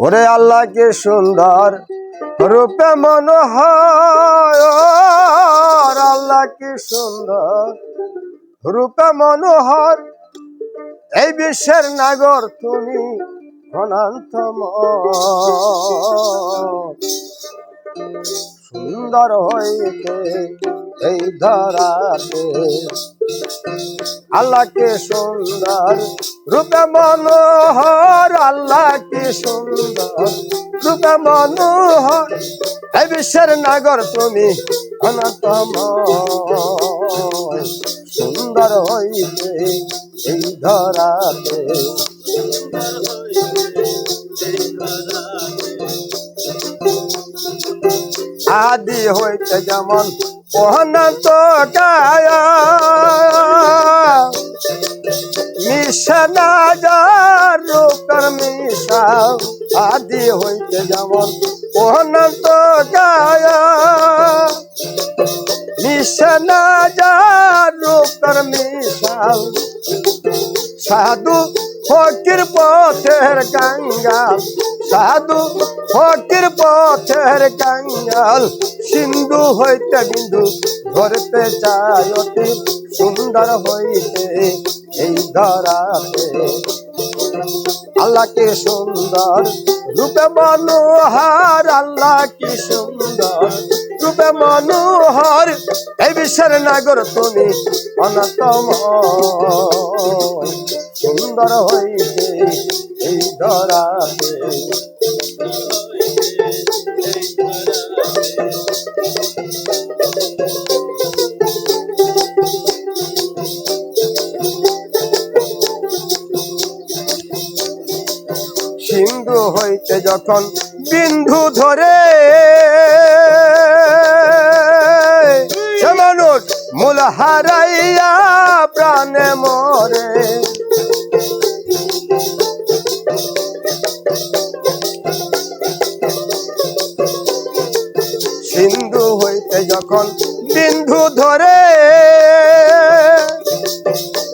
ওরে আল্লাহ কি সুন্দর রূপে মনোহর আল্লাহ কি সুন্দর রূপে মনোহর। এই বিশ্বের নাগর তুমি অনন্তম সুন্দর হইতে এই ধরাতে আল্লাহ কি সুন্দর রূপে মনোহর আল্লাহ কি সুন্দর রূপে মনোহর। এই বিশ্বের নাগর তুমি অনন্তম সুন্দর হইতে এই ধরাতে আদি হইতে যেমন অনন্ত কায়া। মিশা আদি হইতে যেমন অনন্ত গায়া মিশনা সাধু ফকির পথের কাঙ্গাল, সাধু ফকির পথের কাঙ্গাল সিন্ধু হইতে বিন্দু, ধরতে চাই অতি সুন্দর হইতে এই ধরাতে। আল্লাহ কি সুন্দর, রূপে মনোহর আল্লাহ কি সুন্দর, রূপে মনোহর, এই বিশ্বের নাগর তুমি অনতম। সুন্দর হইতে এই ধরাতে। সিন্ধু হইতে যখন বিন্ধু ধরে মানুষ মূল হারাইয়া প্রাণে মরে। সিন্ধু হইতে যখন বিন্ধু ধরে,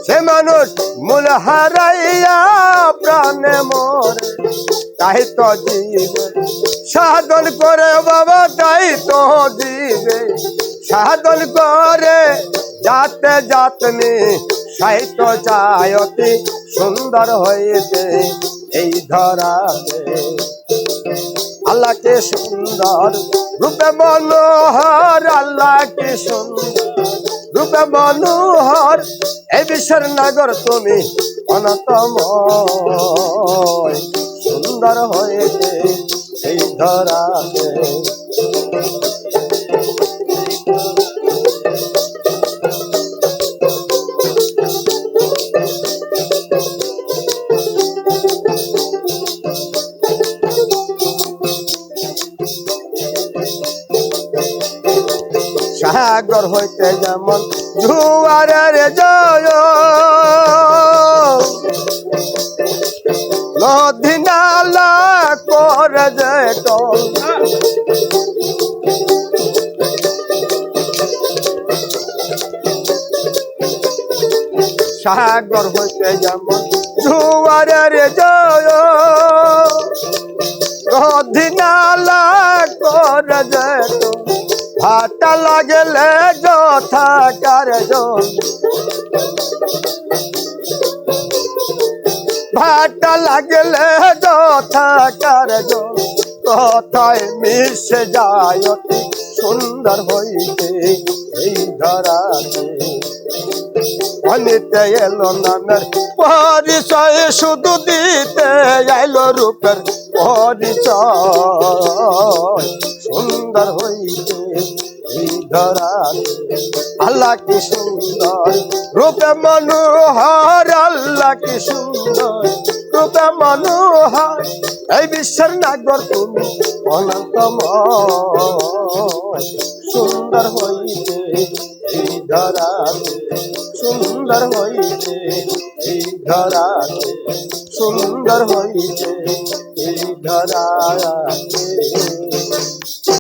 সে মানুষ মূল হারাইয়া প্রাণে মরে। তাই তো দিবে সাধন করে বাবা, তাই তো দিবে সাধন করে, যাতে যাতনি সাহিত্য চায়তি সুন্দর হয়েছে এই ধরাতে। আল্লাহ কে সুন্দর। রূপে মনোহর আল্লাহ কে সুন্দর। রূপে মনোহর এই বিশ্বের নাগর তুমি অনতম সুন্দর হয়েছে এই ধরাতে। সাগর হইতে যেমন জুয়ারের জয়। করে যেত সাগর হইতে যেমন জুয়ারের জয়। ভাটা লাগলে যথা কার্য। ভাটা লাগলে যথা কার্য। কথায় মিশে যায় অতি সুন্দর হইতে এই ধরাতে। অনিতে এলো নামের পরিচয়, শুধু দিতে এলো রূপের পরিচয়। সুন্দর হইতে ধরাতে আল্লাহ কি সুন্দর। রূপে মনোহর, আল্লাহ কি সুন্দর। রূপে মনোহর, এই বিশ্বের নাগর তুমি অনন্তময়। সুন্দর হইতে এই ধরাতে, সুন্দর হইতে এই ধরাতে, সুন্দর হইতে এই ধরাতে।